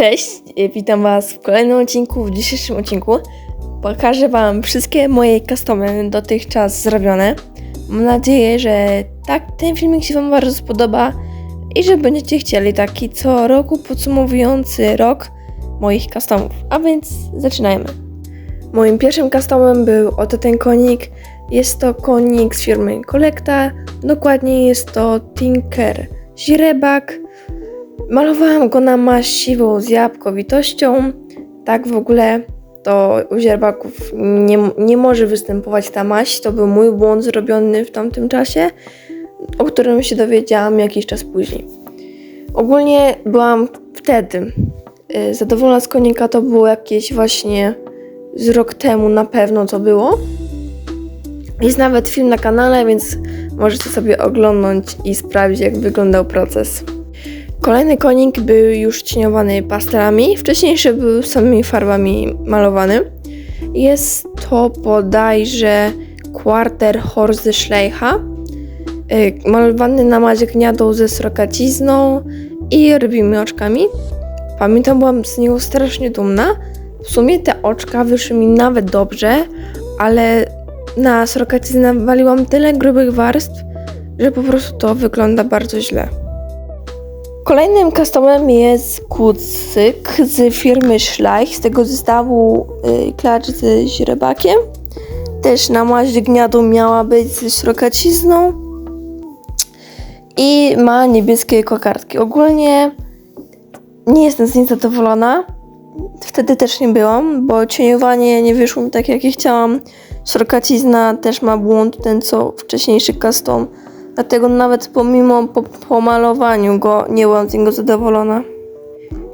Cześć, e, witam Was w kolejnym odcinku. W dzisiejszym odcinku pokażę Wam wszystkie moje customy dotychczas zrobione. Mam nadzieję, że tak ten filmik się Wam bardzo spodoba i że będziecie chcieli taki co roku podsumowujący rok moich customów. A więc zaczynajmy. Moim pierwszym customem był oto ten konik. Jest to konik z firmy Collecta. Dokładnie jest to Tinker Źrebak. Malowałam go na maść siwą z jabłkowitością. Tak w ogóle to u źrebaków nie, nie może występować ta maść. To był mój błąd zrobiony w tamtym czasie, o którym się dowiedziałam jakiś czas później. Ogólnie byłam wtedy y, zadowolona z konika. To było jakieś właśnie z rok temu na pewno to było. Jest nawet film na kanale, więc możecie sobie oglądnąć i sprawdzić, jak wyglądał proces. Kolejny konik był już cieniowany pastelami, wcześniejszy był samymi farbami malowany. Jest to bodajże Quarter Horse Schleicha, yy, malowany na mazie gniadą ze srokacizną i rybimi oczkami. Pamiętam, byłam z niego strasznie dumna. W sumie te oczka wyszły mi nawet dobrze, ale na srokaciznę waliłam tyle grubych warstw, że po prostu to wygląda bardzo źle. Kolejnym customem jest kucyk z firmy Schleich, z tego zestawu y, klacz z źrebakiem. Też na maź gniadu miała być z srokacizną i ma niebieskie kokardki. Ogólnie nie jestem z niej zadowolona. Wtedy też nie byłam, bo cieniowanie nie wyszło mi tak jak je chciałam. Srokacizna też ma błąd, ten co wcześniejszy custom Dlatego nawet pomimo po pomalowaniu go nie byłam z niego zadowolona.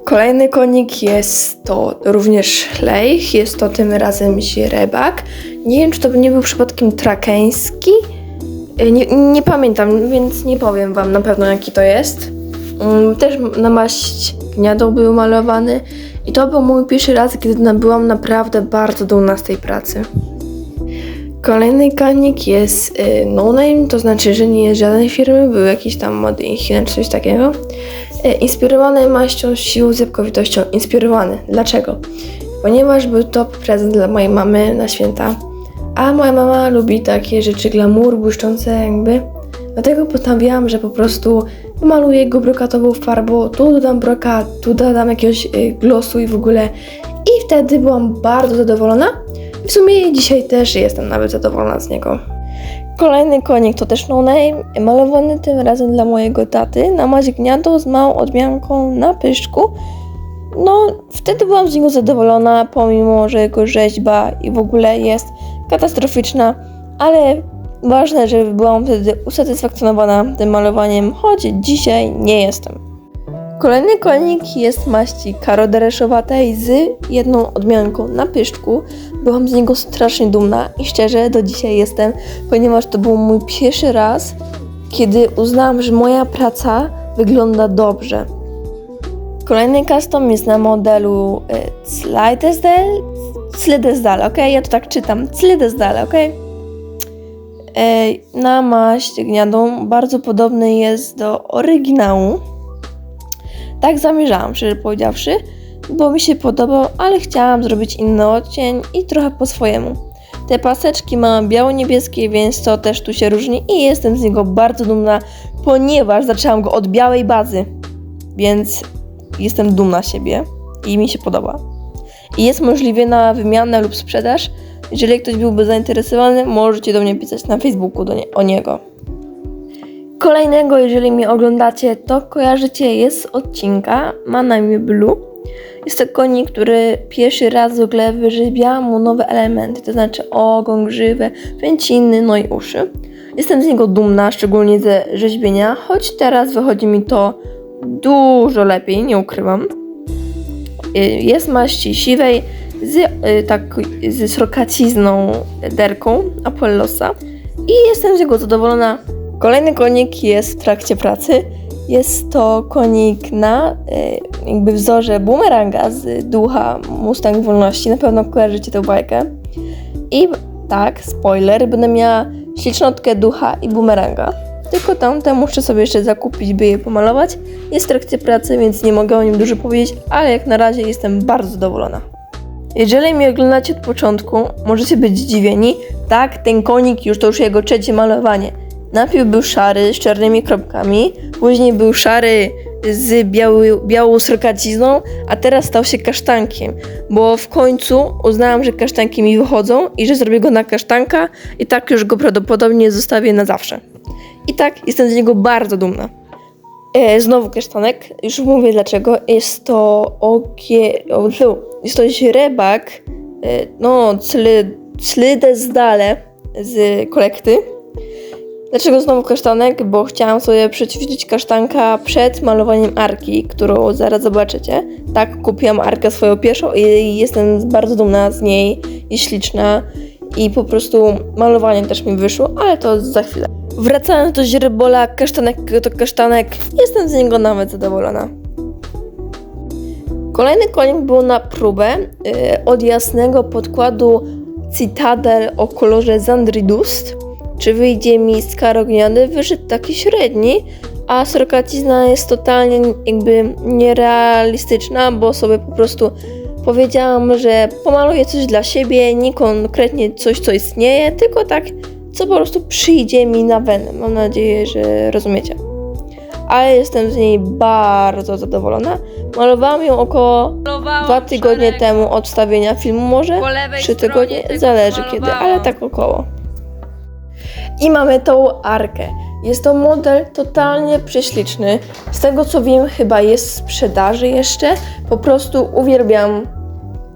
Kolejny konik jest to również Leich, jest to tym razem źrebak. Nie wiem, czy to nie był przypadkiem trakeński. E, nie, nie pamiętam, więc nie powiem wam na pewno jaki to jest. Mm, też na maść gniadą był malowany i to był mój pierwszy raz, kiedy byłam naprawdę bardzo dumna z tej pracy. Kolejny konik jest y, no name, to znaczy, że nie jest żadnej firmy, był jakiś tam mody Chin czy coś takiego. Y, inspirowany maścią, siłą, zepkowitością. Inspirowany. Dlaczego? Ponieważ był to prezent dla mojej mamy na święta. A moja mama lubi takie rzeczy glamour, błyszczące jakby. Dlatego postanowiłam, że po prostu pomaluję go brokatową farbą, tu dodam brokat, tu dodam jakiegoś y, glosu i w ogóle. I wtedy byłam bardzo zadowolona w sumie dzisiaj też jestem nawet zadowolona z niego. Kolejny konik to też no name, malowany tym razem dla mojego taty na mazie gniadą z małą odmianką na pyszczku. No, wtedy byłam z niego zadowolona, pomimo że jego rzeźba i w ogóle jest katastroficzna, ale ważne, że byłam wtedy usatysfakcjonowana tym malowaniem, choć dzisiaj nie jestem. Kolejny konik jest maści karodereszowatej z jedną odmianką na pyszczku. Byłam z niego strasznie dumna i szczerze do dzisiaj jestem, ponieważ to był mój pierwszy raz, kiedy uznałam, że moja praca wygląda dobrze. Kolejny custom jest na modelu Slidesdal, Slidesdal, ok? Ja to tak czytam, Slidesdal, ok? Na maść gniadą bardzo podobny jest do oryginału. Tak zamierzałam, szczerze powiedziawszy, bo mi się podobał, ale chciałam zrobić inny odcień i trochę po swojemu. Te paseczki mam biało-niebieskie, więc to też tu się różni i jestem z niego bardzo dumna, ponieważ zaczęłam go od białej bazy, więc jestem dumna siebie i mi się podoba. I jest możliwe na wymianę lub sprzedaż. Jeżeli ktoś byłby zainteresowany, możecie do mnie pisać na Facebooku do nie o niego. Kolejnego, jeżeli mnie oglądacie, to kojarzycie, jest odcinka, ma na imię Blue. Jest to konik, który pierwszy raz w ogóle wyrzybiałam mu nowe elementy, to znaczy ogon, grzywę, pęciny, no i uszy. Jestem z niego dumna, szczególnie ze rzeźbienia, choć teraz wychodzi mi to dużo lepiej, nie ukrywam. Y, jest maści siwej z, y, tak, z srokacizną derką Apollosa i jestem z niego zadowolona Kolejny konik jest w trakcie pracy. Jest to konik na e, jakby wzorze bumeranga z ducha Mustang Wolności. Na pewno kojarzycie tę bajkę. I tak, spoiler, będę miała ślicznotkę ducha i bumeranga. tylko tamte muszę sobie jeszcze zakupić, by je pomalować. Jest w trakcie pracy, więc nie mogę o nim dużo powiedzieć, ale jak na razie jestem bardzo zadowolona. Jeżeli mnie oglądacie od początku, możecie być zdziwieni. Tak, ten konik już to już jego trzecie malowanie. Najpierw był szary z czarnymi kropkami, później był szary z biały, białą srokacizną, a teraz stał się kasztankiem, bo w końcu uznałam, że kasztanki mi wychodzą i że zrobię go na kasztanka i tak już go prawdopodobnie zostawię na zawsze. I tak, jestem z niego bardzo dumna. E, znowu kasztanek, już mówię dlaczego. Jest to okie... O, jest to źrebak, e, no, cly, Clydezdale z kolekty. Dlaczego znowu kasztanek? Bo chciałam sobie przećwiczyć kasztanka przed malowaniem arki, którą zaraz zobaczycie. Tak, kupiłam arkę swoją pierwszą i jestem bardzo dumna z niej. Jest śliczna i po prostu malowanie też mi wyszło, ale to za chwilę. Wracając do źrebola, kasztanek to kasztanek, jestem z niego nawet zadowolona. Kolejny konik był na próbę yy, od jasnego podkładu Citadel o kolorze Zandridust. Czy wyjdzie mi skarogniany? Wyszedł taki średni, a srokacizna jest totalnie jakby nierealistyczna, bo sobie po prostu powiedziałam, że pomaluję coś dla siebie, nie konkretnie coś, co istnieje, tylko tak, co po prostu przyjdzie mi na wenę. Mam nadzieję, że rozumiecie. Ale jestem z niej bardzo zadowolona. Malowałam ją około dwa tygodnie temu od wstawienia filmu może, trzy tygodnie, zależy kiedy, malowałam. ale tak około. I mamy tą arkę. Jest to model totalnie prześliczny. Z tego co wiem, chyba jest w sprzedaży jeszcze. Po prostu uwielbiam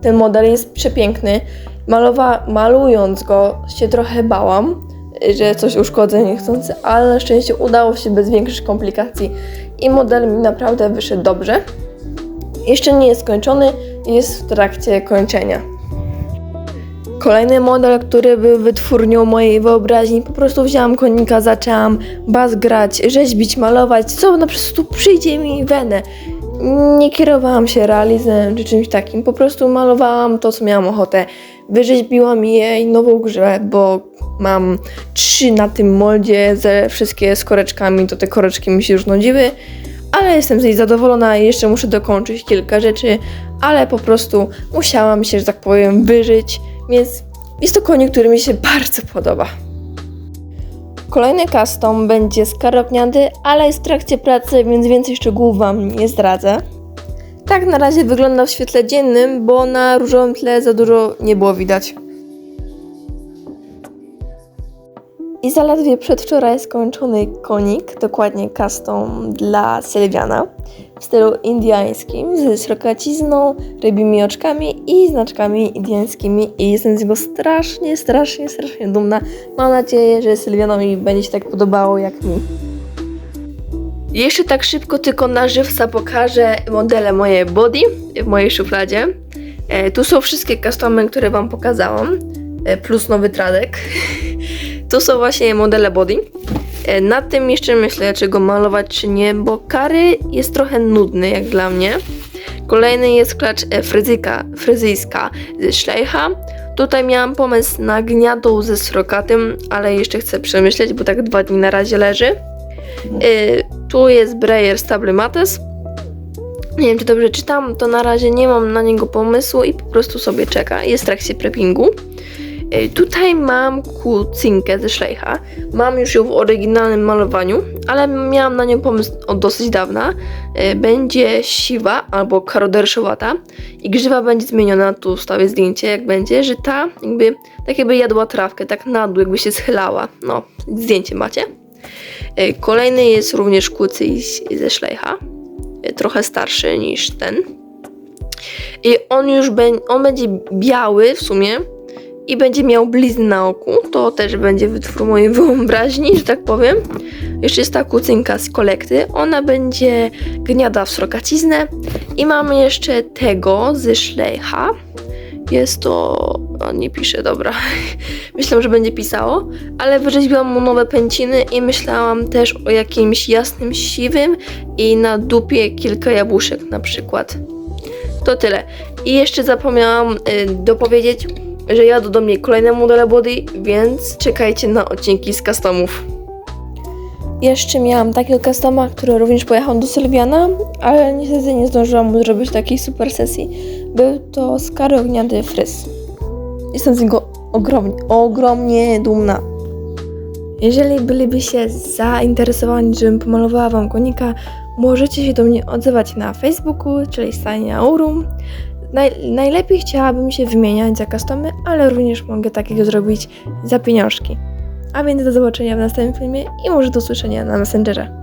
ten model, jest przepiękny. Malowa, malując go się trochę bałam, że coś uszkodzę niechcący, ale na szczęście udało się bez większych komplikacji i model mi naprawdę wyszedł dobrze. Jeszcze nie jest skończony, jest w trakcie kończenia. Kolejny model, który był wytwórnią mojej wyobraźni, po prostu wzięłam konika, zaczęłam bazgrać, rzeźbić, malować, co po prostu przyjdzie mi wenę. Nie kierowałam się realizmem czy czymś takim, po prostu malowałam to, co miałam ochotę. Wyrzeźbiłam jej nową grze, bo mam trzy na tym moldzie, ze wszystkie z koreczkami, to te koreczki mi się już nudziły, ale jestem z niej zadowolona i jeszcze muszę dokończyć kilka rzeczy, ale po prostu musiałam się, że tak powiem, wyżyć, więc jest to konik, który mi się bardzo podoba. Kolejny custom będzie skarabniany, ale jest w trakcie pracy, więc więcej szczegółów Wam nie zdradzę. Tak na razie wygląda w świetle dziennym, bo na różowym tle za dużo nie było widać. I zaledwie przedwczoraj skończony konik, dokładnie custom dla Sylwiana w stylu indiańskim ze srokacizną, rybimi oczkami i znaczkami indiańskimi i jestem z niego strasznie, strasznie, strasznie dumna. Mam nadzieję, że Sylwianowi będzie się tak podobało jak mi. Jeszcze tak szybko tylko na żywca pokażę modele mojej body w mojej szufladzie. E, tu są wszystkie customy, które Wam pokazałam, e, plus nowy tradek. tu są właśnie modele body. E, nad tym jeszcze myślę, czy go malować, czy nie, bo kary jest trochę nudny, jak dla mnie. Kolejny jest klacz e, fryzyka, fryzyjska ze Schleicha. Tutaj miałam pomysł na gniadą ze srokatym, ale jeszcze chcę przemyśleć, bo tak dwa dni na razie leży. E, tu jest Breyer Stablimates. Nie wiem, czy dobrze czytam, to na razie nie mam na niego pomysłu i po prostu sobie czeka. Jest w trakcie preppingu. Tutaj mam kucynkę ze Schleicha. Mam już ją w oryginalnym malowaniu, ale miałam na nią pomysł od dosyć dawna. E, Będzie siwa albo karoderszowata i grzywa będzie zmieniona. Tu wstawię zdjęcie, jak będzie, że ta jakby tak jakby jadła trawkę, tak na dół, jakby się schylała. No, zdjęcie macie. E, Kolejny jest również kucyj ze Schleicha. E, Trochę starszy niż ten. I on już bę- on będzie biały w sumie i będzie miał blizny na oku. To też będzie wytwór mojej wyobraźni, że tak powiem. Jeszcze jest ta kucynka z kolekty. Ona będzie gniada w srokaciznę. I mamy jeszcze tego ze Schleicha. Jest to... O, nie pisze, dobra. Myślałam, że będzie pisało, ale wyrzeźbiłam mu nowe pęciny i myślałam też o jakimś jasnym siwym i na dupie kilka jabłuszek na przykład. To tyle. I jeszcze zapomniałam y, dopowiedzieć, że jadą do mnie kolejne modele body, więc czekajcie na odcinki z customów. Jeszcze miałam takiego customa, który również pojechał do Sylwiana, ale niestety nie zdążyłam mu zrobić takiej super sesji. Był to Skary Ogniady Fryz. Jestem z niego ogromnie, ogromnie dumna. Jeżeli bylibyście zainteresowani, żebym pomalowała Wam konika, możecie się do mnie odzywać na Facebooku, czyli Stanie Aurum. Naj, najlepiej chciałabym się wymieniać za customy, ale również mogę takiego zrobić za pieniążki. A więc do zobaczenia w następnym filmie i może do usłyszenia na Messengerze.